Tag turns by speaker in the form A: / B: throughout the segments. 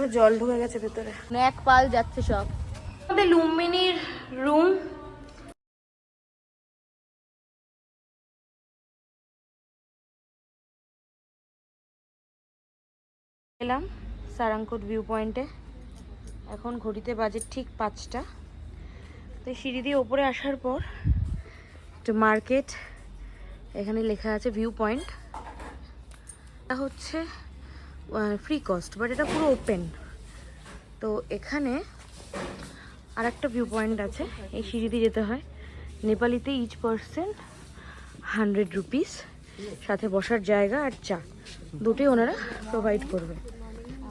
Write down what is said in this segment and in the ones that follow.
A: পুরো জল ঢুকে গেছে ভেতরে।
B: এক পাল যাচ্ছে সব।
A: আমাদের লুম্বিনীর রুম। এলাম সারাংকোট ভিউ পয়েন্টে এখন ঘড়িতে বাজে ঠিক পাঁচটা। তো সিঁড়ি দিয়ে ওপরে আসার পর একটা মার্কেট এখানে লেখা আছে ভিউ পয়েন্ট এটা হচ্ছে ফ্রি কস্ট বাট এটা পুরো ওপেন তো এখানে আর একটা ভিউ পয়েন্ট আছে, এই সিঁড়ি দিয়ে যেতে হয়। নেপালিতে ইচ পার্সন হান্ড্রেড রুপিস সাথে বসার জায়গা আর চা। দুটোই ওনারা প্রোভাইড করবে।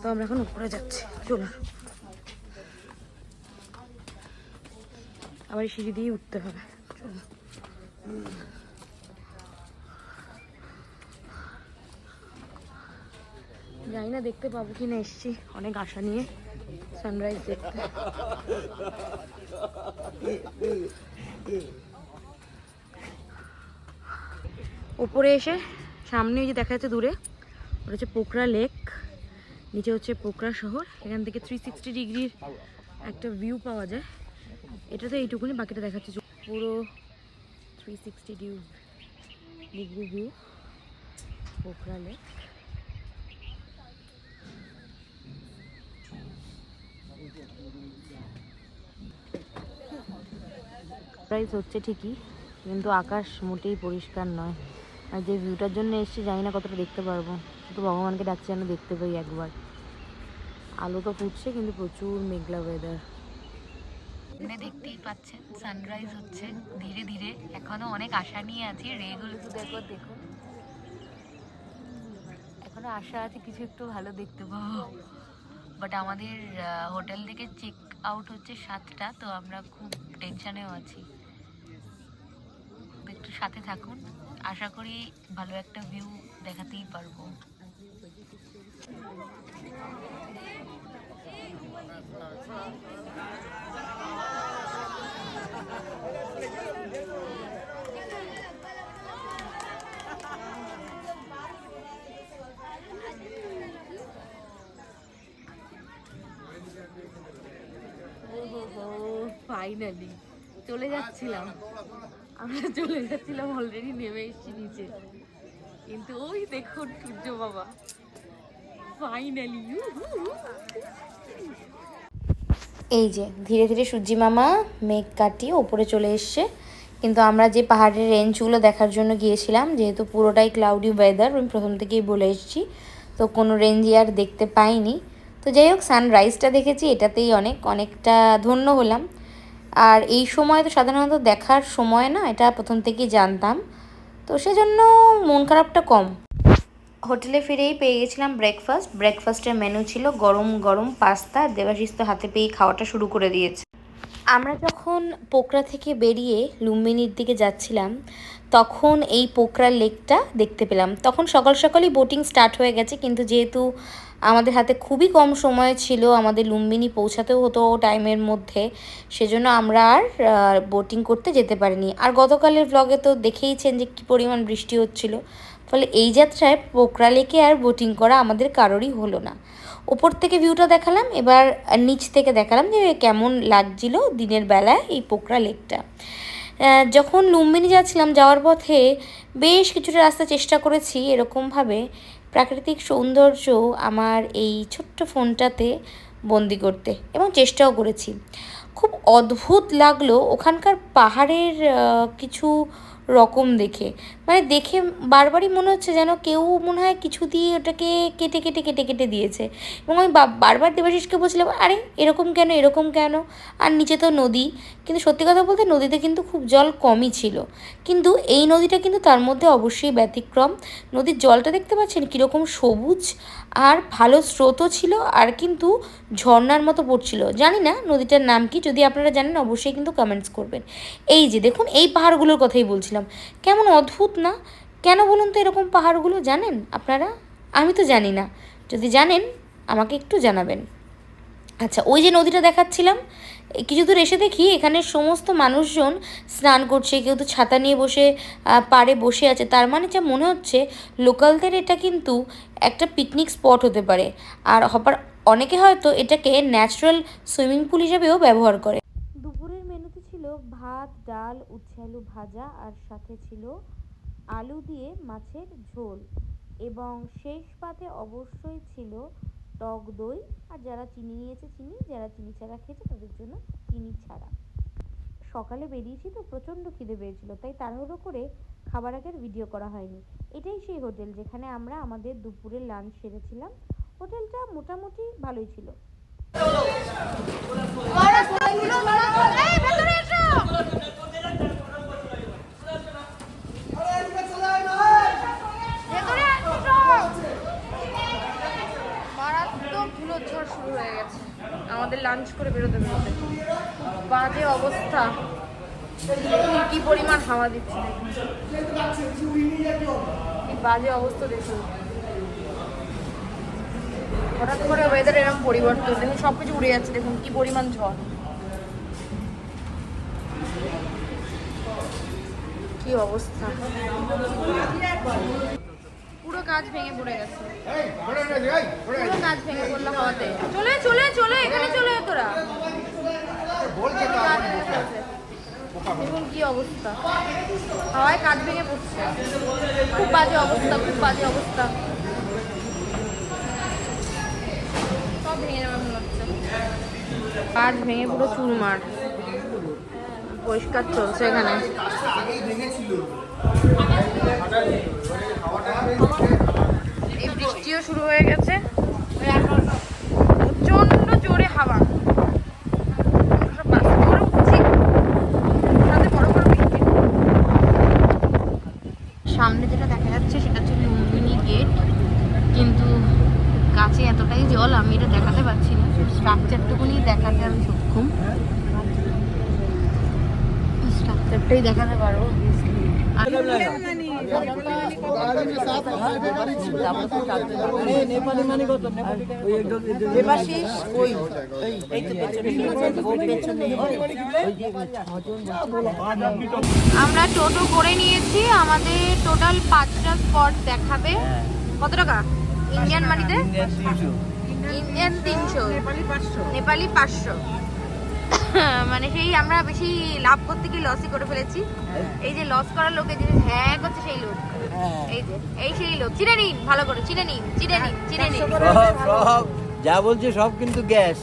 A: তো আমরা এখন উপরে যাচ্ছি, চলুন। আবার সিঁড়ি দিয়ে উঠতে হবে, চলুন। জানি না, দেখতে পাবো কি না এসছি। অনেক আশা নিয়ে সানরাইজ দেখতে। উপরে এসে সামনে যে দেখা যাচ্ছে দূরে, ওটা হচ্ছে পোকরা লেক নিচে হচ্ছে পোকরা শহর। এখান থেকে থ্রি সিক্সটি ডিগ্রির একটা ভিউ পাওয়া যায়। এটাতে এইটুকুনি, বাকিটা দেখাচ্ছে। পুরো three sixty due degree view Pokhara lake price হচ্ছে ঠিকই কিন্তু আকাশ মোটেই পরিষ্কার নয়। আর যে ভিউটার জন্য এসেছি জানি না কতটা দেখতে পারব। শুধু ভগবানকে ডাকছি যেন দেখতে পাই একবার। আলো তো ফুটছে কিন্তু প্রচুর মেঘলা ওয়েদার
B: এখানে দেখতেই পাচ্ছেন সানরাইজ হচ্ছে। ধীরে ধীরে এখনও অনেক আশা নিয়ে আছি রেগুলো শুধু একবার দেখুন এখনও আশা আছে কিছু একটু ভালো দেখতে পাবো। বাট আমাদের হোটেল থেকে চেক আউট হচ্ছে সাতটা তো আমরা খুব টেনশনেও আছি। তো একটু সাথে থাকুন। আশা করি ভালো একটা ভিউ দেখাতেই পারব। ফাইনালি চলে যাচ্ছিলাম। আমরা চলে যাচ্ছিলাম অলরেডি নেমে এসেছি নিচে। কিন্তু ওই দেখুন সূর্য বাবা। ফাইনালি
A: এই যে, ধীরে ধীরে সূর্যি মামা মেঘ কাটিয়ে ওপরে চলে এসছে। কিন্তু আমরা যে পাহাড়ের রেঞ্জগুলো দেখার জন্য গিয়েছিলাম, যেহেতু পুরোটাই ক্লাউডি ওয়েদার আমি প্রথম থেকেই বলে এসেছি, তো কোনো রেঞ্জই আর দেখতে পাইনি। তো যাই হোক সানরাইজটা দেখেছি, এটাতেই অনেক, অনেকটা ধন্য হলাম। আর এই সময় তো সাধারণত দেখার সময় না, এটা প্রথম থেকেই জানতাম। তো সেজন্য মন খারাপটা কম। হোটেলে ফিরেই পেয়ে গেছিলাম ব্রেকফাস্ট ব্রেকফাস্টের মেনু ছিল গরম গরম পাস্তা দেবাশিস তো হাতে পেয়ে খাওয়াটা শুরু করে দিয়েছে। আমরা যখন পোকরা থেকে বেরিয়ে লুম্বিনীর দিকে যাচ্ছিলাম, তখন এই পোকরা লেকটা দেখতে পেলাম। তখন সকাল সকালই বোটিং স্টার্ট হয়ে গেছে, কিন্তু যেহেতু আমাদের হাতে খুবই কম সময় ছিল আমাদের লুম্বিনী পৌঁছাতেও হতো টাইমের মধ্যে, সেজন্য আমরা আর বোটিং করতে যেতে পারিনি। আর গতকালের ব্লগে তো দেখেইছেন যে কী পরিমাণ বৃষ্টি হচ্ছিল। ফলে এই যাত্রায় পোকরা লেকে আর বোটিং করা আমাদের কারোরই হলো না। ওপর থেকে ভিউটা দেখালাম, এবার নিচ থেকে দেখালাম যে কেমন লাগছিল দিনের বেলায় এই পোকরা লেকটা। যখন লুম্বিনী যাচ্ছিলাম যাওয়ার পথে বেশ কিছুটা রাস্তা চেষ্টা করেছি এরকমভাবে প্রাকৃতিক সৌন্দর্য আমার এই ছোট্ট ফোনটাতে বন্দি করতে এবং চেষ্টাও করেছি। খুব অদ্ভুত লাগল ওখানকার পাহাড়ের কিছু রকম দেখে। মানে দেখে বারবারই মনে হচ্ছে যেন কেউ মনে হয় কিছু দিয়ে ওটাকে কেটে কেটে কেটে কেটে দিয়েছে। এবং আমি বারবার দেবাশিসকে বলছিলাম, আরে, এরকম কেন এরকম কেন? আর নিচে তো নদী। কিন্তু সত্যি কথা বলতে নদীতে কিন্তু খুব জল কমই ছিল। কিন্তু এই নদীটা কিন্তু তার মধ্যে অবশ্যই ব্যতিক্রম। নদীর জলটা দেখতে পাচ্ছেন কীরকম সবুজ আর ভালো স্রোতও ছিল। আর কিন্তু ঝর্ণার মতো পড়ছিল। জানি না নদীটার নাম কি, যদি আপনারা জানেন অবশ্যই কিন্তু কমেন্টস করবেন। এই যে দেখুন, এই পাহাড়গুলোর কথাই বলছিলাম। কেমন অদ্ভুত না? কেন বলুন তো এরকম পাহাড়গুলো জানেন আপনারা? আমি তো জানি না। যদি জানেন, আমাকে একটু জানাবেন। আচ্ছা ওই যে নদীটা দেখাচ্ছিলাম কিছু দূর এসে দেখি এখানে সমস্ত মানুষজন স্নান করছে, কেউ তো ছাতা নিয়ে বসে পাড়ে বসে আছে। তার মানে যা মনে হচ্ছে, লোকালদের এটা কিন্তু একটা পিকনিক স্পট হতে পারে। আর হবার অনেকে হয়তো এটাকে ন্যাচারাল সুইমিং পুল হিসেবেও ব্যবহার করে। দুপুরের মেনুতে ছিল ভাত, ডাল, উচ্ছে আলু ভাজা আর সাথে ছিল আলু দিয়ে মাছের ঝোল এবং শেষ পাতে অবশ্যই ছিল টক দই। আর যারা চিনি নিয়েছে, চিনি, যারা চিনি ছাড়া খেয়েছে, তাদের জন্য চিনি ছাড়া। সকালে বেরিয়েছি তো প্রচণ্ড খিদে পেয়েছিল, তাই তাড়াহুড়ো করে খাবার আগের ভিডিও করা হয়নি। এটাই সেই হোটেল যেখানে আমরা আমাদের দুপুরের লাঞ্চ সেরেছিলাম। হোটেলটা মোটামুটি ভালোই ছিল। শুরু হয়ে গেছে। আমাদের লাঞ্চ করে বেরোতে বেরোতে। বাজে অবস্থা। কি পরিমাণ হাওয়া দিচ্ছে বাজে অবস্থা দেখুন হঠাৎ করে ওয়েদার এরকম পরিবর্তন দেখুন সব কিছু উড়ে যাচ্ছে দেখুন কি পরিমাণ ঝড়। কি অবস্থা। পুরো কাজ ভেঙে পড়ে গেছে। পুরো কাজ ভেঙে পড়ল হাওয়াতে। চলে চলে চলে এখানে চলে তোরা। দেখুন কি অবস্থা। হাওয়ায় কাজ ভেঙে পড়ছে। খুব বাজে অবস্থা খুব বাজে অবস্থা সব ভেঙে যাবে মনে হচ্ছে কাজ ভেঙে পুরো চুরমার। পরিষ্কার চলছে এখানে। এই বৃষ্টিও শুরু হয়ে গেছে। প্রচণ্ড জোরে হাওয়া আমরা সব বাসে করে উঠছি সাথে বড় বড় বৃষ্টি সামনে যেটা দেখা যাচ্ছে সেটা হচ্ছে লুম্বিনী গেট কিন্তু কাছে এতটাই জল আমি এটা দেখাতে পারছি না স্ট্রাকচারটুকুনি দেখাতে আমি সক্ষম। স্ট্রাকচারটাই দেখাতে পারব আমরা টোটো করে নিয়েছি, আমাদের টোটাল পাঁচটা স্পট দেখাবে। কত টাকা? ইন্ডিয়ান মানিতে? ইন্ডিয়ান তিনশো। নেপালি পাঁচশো। মানে সেই আমরা বেশি লাভ করতে গিয়ে লসই করে ফেলেছি। এই যে লস করার লোকে যে হ্যাঁ করছে সেই লোক। এই যে এই সেই লোক। চিনে নিন ভালো করে চিনে নিন চিনে নিন চিনে নিন।
C: সব যা বলছে সব কিন্তু গ্যাস।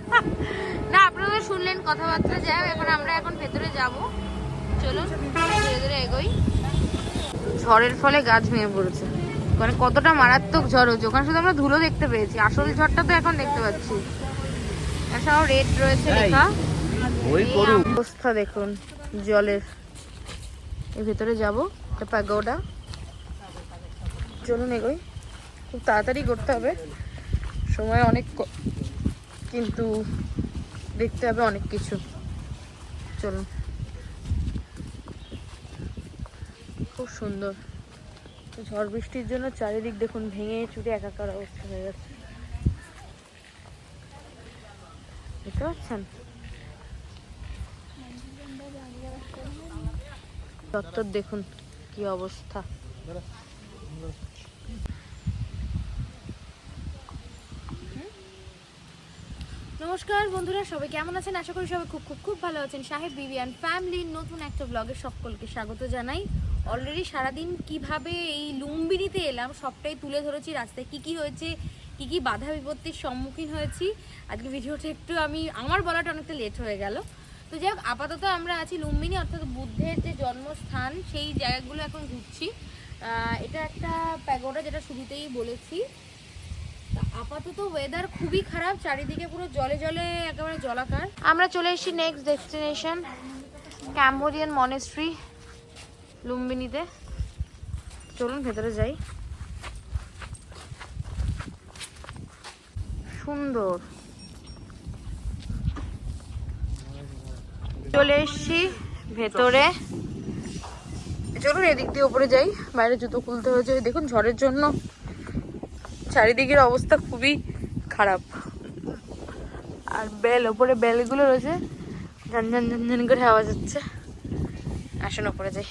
A: না আপনারা শুনলেন কথাবার্তা যাই এখন আমরা এখন ভেতরে যাব। চলুন ধীরে ধীরে এগোই। ঝড়ের ফলে গাছ ভেঙে পড়েছে। মানে কতটা মারাত্মক ঝড় হচ্ছে। ওখানে শুধু আমরা ধুলো দেখতে পেয়েছি। আসল ঝড়টা তো এখন দেখতে পাচ্ছি। এছাড়াও রেড রয়েছে লেখা।
C: ওই
A: অবস্থা দেখুন জলের। এর ভেতরে যাব প্যাগোডা চলুন এগোই। খুব তাড়াতাড়ি করতে হবে। সময় অনেক কিন্তু দেখতে হবে অনেক কিছু। চলুন। খুব সুন্দর। ঝড় বৃষ্টির জন্য চারিদিক দেখুন ভেঙে চুরে একাকার অবস্থা হয়ে গেছে। পাচ্ছেন? চত্বর দেখুন কি অবস্থা। নমস্কার বন্ধুরা, সবাই কেমন আছেন? আশা করি সবাই খুব খুব খুব ভালো আছেন। সাহেব বিবিয়ান ফ্যামিলির নতুন একটা ব্লগে সকলকে স্বাগত জানাই। অলরেডি সারাদিন কীভাবে এই লুম্বিনিতে এলাম, সবটাই তুলে ধরেছি রাস্তায়। কি কি হয়েছে, কি কি বাধা বিপত্তির সম্মুখীন হয়েছি আজকে ভিডিওটা একটু আমি, আমার বলাটা অনেকটা লেট হয়ে গেল। তো যাই হোক, আপাতত আমরা আছি লুম্বিনী, অর্থাৎ বুদ্ধের যে জন্মস্থান, সেই জায়গাগুলো এখন ঘুরছি। এটা একটা প্যাগোডা, যেটা শুরুতেই বলেছি। আপাতত ওয়েদার খুবই খারাপ, চারিদিকে পুরো জলে জলে, একেবারে জলাকার। আমরা চলে এসেছি নেক্সট ডেস্টিনেশন ক্যাম্বোডিয়ান মনেস্ট্রি লুম্বিনীতে। চলুন ভেতরে যাই। সুন্দর। চলে এসেছি ভেতরে। চলুন এদিক দিয়ে উপরে যাই। বাইরে জুতো খুলতে হয়েছে। দেখুন, ঝড়ের জন্য চারিদিকের অবস্থা খুবই খারাপ। আর বেল, ওপরে বেলগুলো রয়েছে। ঝন ঝন ঝন ঝন করে আওয়াজ হচ্ছে আসুন, ওপরে যাই।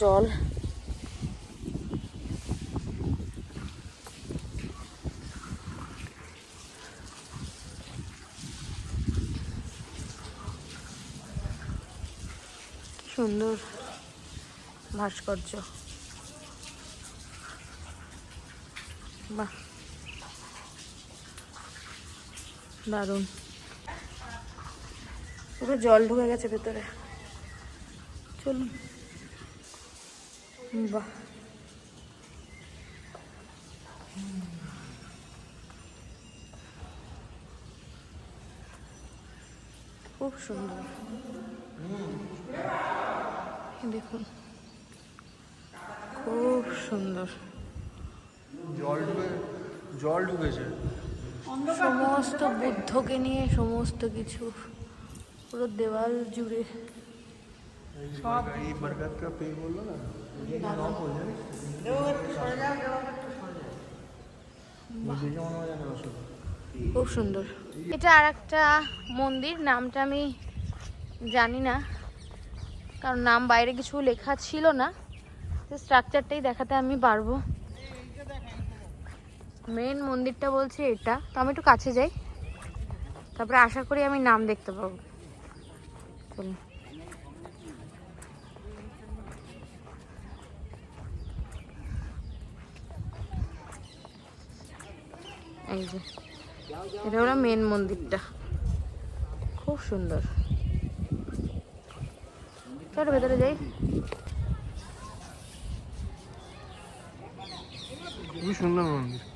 A: জল। সুন্দর ভাস্কর্য। দারুণ। পুরো জল ঢুকে গেছে ভেতরে। চলুন। বাহ। খুব সুন্দর। দেখুন খুব সুন্দর।
D: জল ঢুকে জল ঢুকেছে
A: সমস্ত বুদ্ধকে নিয়ে সমস্ত কিছু পুরো দেওয়াল জুড়ে। খুব সুন্দর। এটা আর একটা মন্দির নামটা আমি জানি না কারণ নাম বাইরে কিছু লেখা ছিল না। স্ট্রাকচারটাই দেখাতে আমি পারব। মেন মন্দিরটা বলছে এটা। তো আমি একটু কাছে যাই। তারপরে আশা করি আমি নাম দেখতে পাবো। চলুন। এই যে এটা ওরা মেন মন্দিরটা। খুব সুন্দর। চলো ভেতরে যাই।
D: খুবই সুন্দর মন্দির।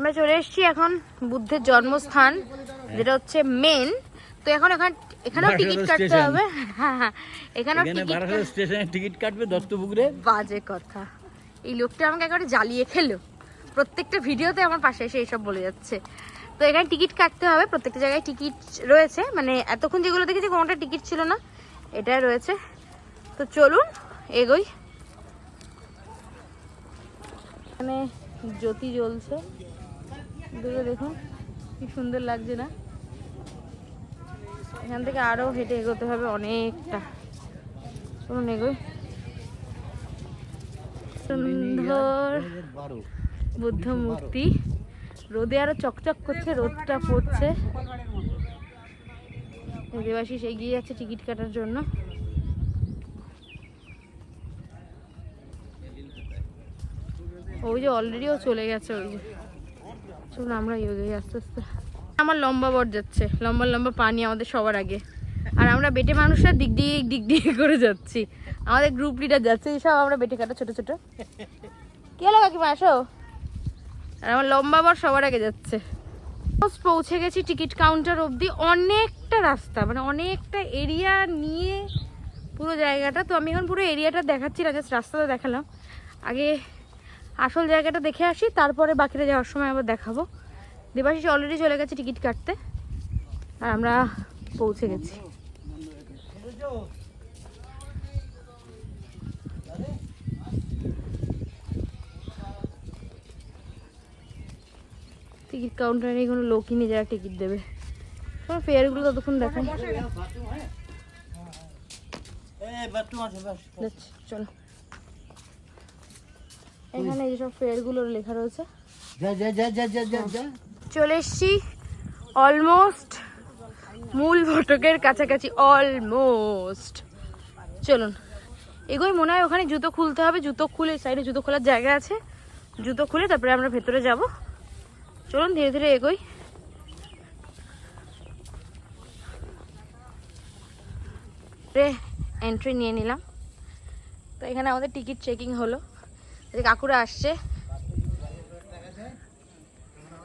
A: আমরা চলে এসেছি এখন বুদ্ধের জন্মস্থান যেটা হচ্ছে মেন তো এখন এখন এখানেও টিকিট কাটতে হবে। হ্যাঁ হ্যাঁ। এখানেও টিকিট
C: স্টেশনে টিকিট কাটবে দত্তপুকুরে।
A: বাজে কথা। এই লোকটা আমাকে একেবারে জ্বালিয়ে খেলো। প্রত্যেকটা ভিডিওতে আমার পাশে এসে এইসব বলে যাচ্ছে। তো এখানে টিকিট কাটতে হবে। প্রত্যেকটা জায়গায় টিকিট রয়েছে। মানে এতক্ষণ যেগুলো দেখেছি কোনোটা টিকিট ছিল না। এটাই রয়েছে। তো চলুন এগোই। এখানে জ্যোতি জ্বলছে। দূরে দেখুন, কি সুন্দর লাগছে না? এখান থেকে আরও হেঁটে এগোতে হবে অনেকটা। চলুন এগোই। সুন্দর বুদ্ধ মূর্তি। রোদে আরও চকচক করছে, রোদটা পড়ছে। দেবাশিস এগিয়ে যাচ্ছে টিকিট কাটার জন্য। ওই যে অলরেডি ও চলে গেছে, ওই যে। চলুন আমরা এগিয়ে আস্তে আস্তে। আমার লম্বা বর যাচ্ছে। লম্বা লম্বা পানি আমাদের সবার আগে। আর আমরা বেটে মানুষরা দিক দিয়ে দিক দিয়ে করে যাচ্ছি। আমাদের গ্রুপ লিডার যাচ্ছে। সব আমরা বেটে কাটা ছোট ছোট। কি হলো কাকিমা, আসো। আর আমার লম্বা বর সবার আগে যাচ্ছে। পৌঁছে গেছি টিকিট কাউন্টার অবধি। অনেকটা রাস্তা মানে অনেকটা এরিয়া নিয়ে পুরো জায়গাটা। তো আমি এখন পুরো এরিয়াটা দেখাচ্ছি না জাস্ট রাস্তাটা দেখালাম। আগে আসল জায়গাটা দেখে আসি তারপরে বাকিটা যাওয়ার সময় আবার দেখাবো। দেবাশিস অলরেডি চলে গেছে টিকিট কাটতে আর আমরা পৌঁছে গেছি। টিকিট কাউন্টারে কোনো লোকই নেই যারা টিকিট দেবে। তোমার ফেয়ারগুলো ততক্ষণ দেখাই। চলো। এখানে এই সব ফেয়ারগুলোর লেখা রয়েছে। চলে এসছি অলমোস্ট মূল ফটকের কাছাকাছি অলমোস্ট চলুন এগোই মনে হয় ওখানে জুতো খুলতে হবে। জুতো খুলে সাইডে জুতো খোলার জায়গা আছে। জুতো খুলে তারপরে আমরা ভেতরে যাব। চলুন ধীরে ধীরে এগোই। এন্ট্রি নিয়ে নিলাম। তো এখানে আমাদের টিকিট চেকিং হলো। কাকুরা আসছে।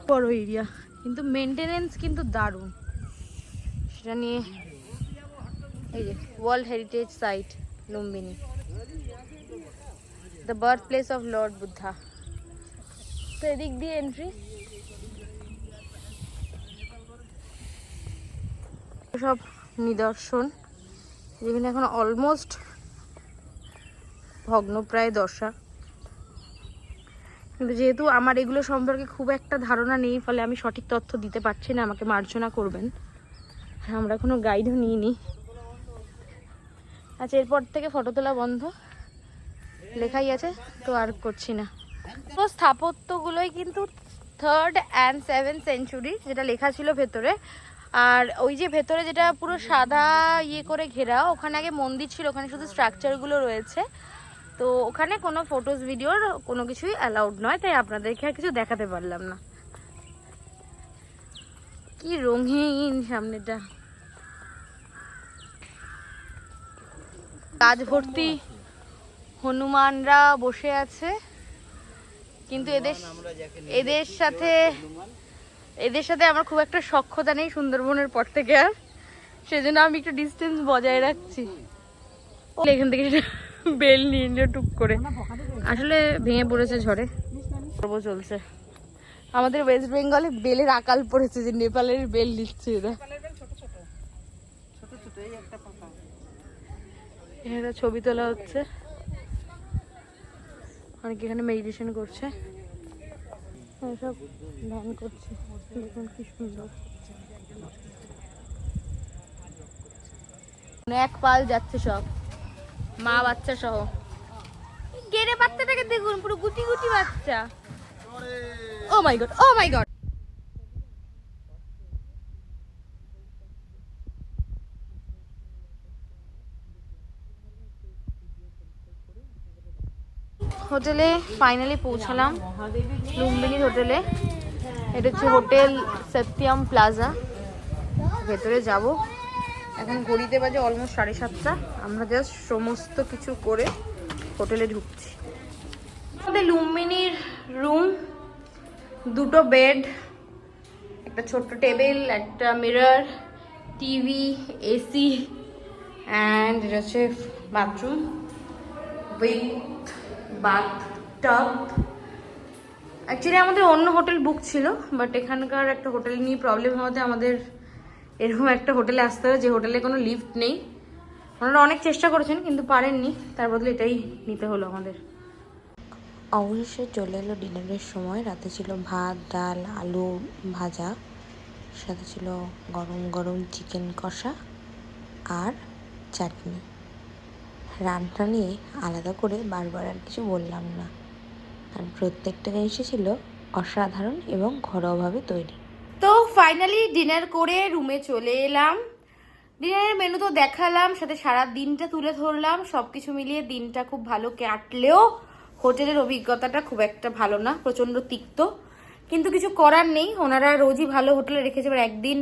A: বড় এরিয়া কিন্তু মেনটেনেন্স কিন্তু দারুণ। সেটা নিয়ে এই যে world heritage site Lumbini. The birth place of Lord Buddha তো এদিক দিয়ে এন্ট্রি সব নিদর্শন, যেখানে এখন অলমোস্ট ভগ্নপ্রায় দশা। কিন্তু যেহেতু আমার এগুলো সম্পর্কে খুব একটা ধারণা নেই, ফলে আমি সঠিক তথ্য দিতে পারছি না, আমাকে মার্জনা করবেন। আমরা কোনো গাইডও নিইনি। আচ্ছা এরপর থেকে ফটো তোলা বন্ধ। লেখাই আছে, তো আর করছি না। তো স্থাপত্যগুলোই কিন্তু থার্ড অ্যান্ড সেভেন সেঞ্চুরি যেটা লেখা ছিল ভেতরে। আর ওই যে ভেতরে যেটা পুরো সাদা ইয়ে করে ঘেরা, ওখানে আগে মন্দির ছিল, ওখানে শুধু স্ট্রাকচারগুলো রয়েছে। তো ওখানে কোনো ফটোস ভিডিওর কোনো কিছুই অ্যালাউড নয়, তাই আপনাদেরকে আর কিছু দেখাতে পারলাম না। কি রঙিন সামনেটা। কাজ ভর্তি হনুমানরা বসে আছে, কিন্তু এদের এদের সাথে এদের সাথে আমার খুব একটা সক্ষতা নেই সুন্দরবনের পর থেকে আর। সেজন্য আমি একটু ডিস্টেন্স বজায় রাখছি। এখান থেকে বেল নিয়ে টুক করে। আসলে ভেঙে পড়েছে ঝড়ে। পর্ব চলছে। আমাদের ওয়েস্ট বেঙ্গলে বেলের আকাল পড়েছে যে নেপালের বেল নিচ্ছে এরা। এখানে ছবি তোলা হচ্ছে। অনেকে এখানে মেডিটেশন করছে। সব ধ্যান করছে। দেখুন কি সুন্দর। এক পাল যাচ্ছে সব। মা বাচ্চা সহ। গেড়ে বাচ্চাটাকে দেখুন, পুরো গুটি গুটি বাচ্চা। Oh my god oh my god হোটেলে ফাইনালি পৌঁছালাম। লুম্বিনীর হোটেলে। এটা হচ্ছে হোটেল সত্যিয়াম প্লাজা। ভেতরে যাব। এখন ঘড়িতে বাজে অলমোস্ট সাড়ে সাতটা। আমরা জাস্ট সমস্ত কিছু করে হোটেলে ঢুকছি। আমাদের লুম্বিনীর রুম দুটো বেড একটা ছোট্ট টেবিল একটা মিরর টিভি এসি অ্যান্ড এটা হচ্ছে bathroom with bath tub actually আমাদের অন্য হোটেল বুক ছিল বাট এখানকার একটা হোটেল নিয়ে প্রবলেম হওয়াতে আমাদের এরকম একটা হোটেলে আসতে হবে যে হোটেলে কোনো লিফট নেই। ওনারা অনেক চেষ্টা করেছেন, কিন্তু পারেননি। তার বদলে এটাই নিতে হলো আমাদের।
E: অবশেষে চলে এলো ডিনারের সময়। রাতে ছিল ভাত, ডাল, আলু ভাজা, সাথে ছিল গরম গরম চিকেন কষা আর চাটনি। রান্না নিয়ে আলাদা করে বারবার আর কিছু বললাম না। আর প্রত্যেকটা জিনিসই ছিল অসাধারণ এবং ঘরোয়াভাবে তৈরি।
A: তো ফাইনালি ডিনার করে রুমে চলে এলাম। ডিনারের মেনু তো দেখালাম, সাথে সারা দিনটা তুলে ধরলাম। সব কিছু মিলিয়ে দিনটা খুব ভালো কাটলেও হোটেলের অভিজ্ঞতাটা খুব একটা ভালো না, প্রচণ্ড তিক্ত। কিন্তু কিছু করার নেই, ওনারা রোজই ভালো হোটেলে রেখেছে। এবার একদিন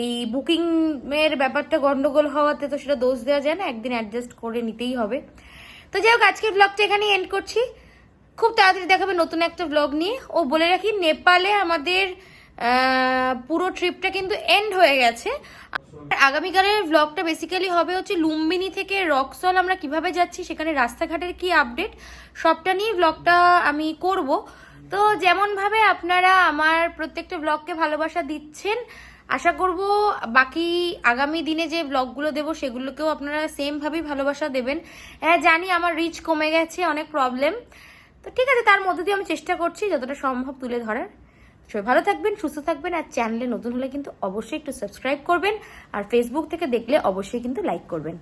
A: এই বুকিং এর ব্যাপারটা গন্ডগোল হওয়াতে তো সেটা দোষ দেওয়া যায় না, একদিন অ্যাডজাস্ট করে নিতেই হবে। তো যাই হোক, আজকের ব্লগটা এখানেই এন্ড করছি। খুব তাড়াতাড়ি দেখাবে নতুন একটা ব্লগ নিয়ে। ও বলে রাখি, নেপালে আমাদের পুরো ট্রিপটা কিন্তু এন্ড হয়ে গেছে। আগামীকালের ব্লগটা বেসিক্যালি হবে হচ্ছে লুম্বিনী থেকে রকসল আমরা কীভাবে যাচ্ছি, সেখানে রাস্তাঘাটের কি আপডেট সবটা নিয়ে ব্লগটা আমি করব। তো যেমনভাবে আপনারা আমার প্রত্যেকটা ব্লগকে ভালোবাসা দিচ্ছেন, আশা করব বাকি আগামী দিনে যে ব্লগগুলো দেবো, সেগুলোকেও আপনারা সেমভাবেই ভালোবাসা দেবেন। হ্যাঁ জানি আমার রিচ কমে গেছে, অনেক প্রবলেম তো ঠিক আছে, তার মধ্যে দিয়ে আমি চেষ্টা করছি যতটা সম্ভব তুলে ধরার। সবাই ভালো থাকবেন, সুস্থ থাকবেন, আর চ্যানেলে নতুন হলে কিন্তু অবশ্যই একটু সাবস্ক্রাইব করবেন, আর ফেসবুক থেকে দেখলে অবশ্যই কিন্তু লাইক করবেন।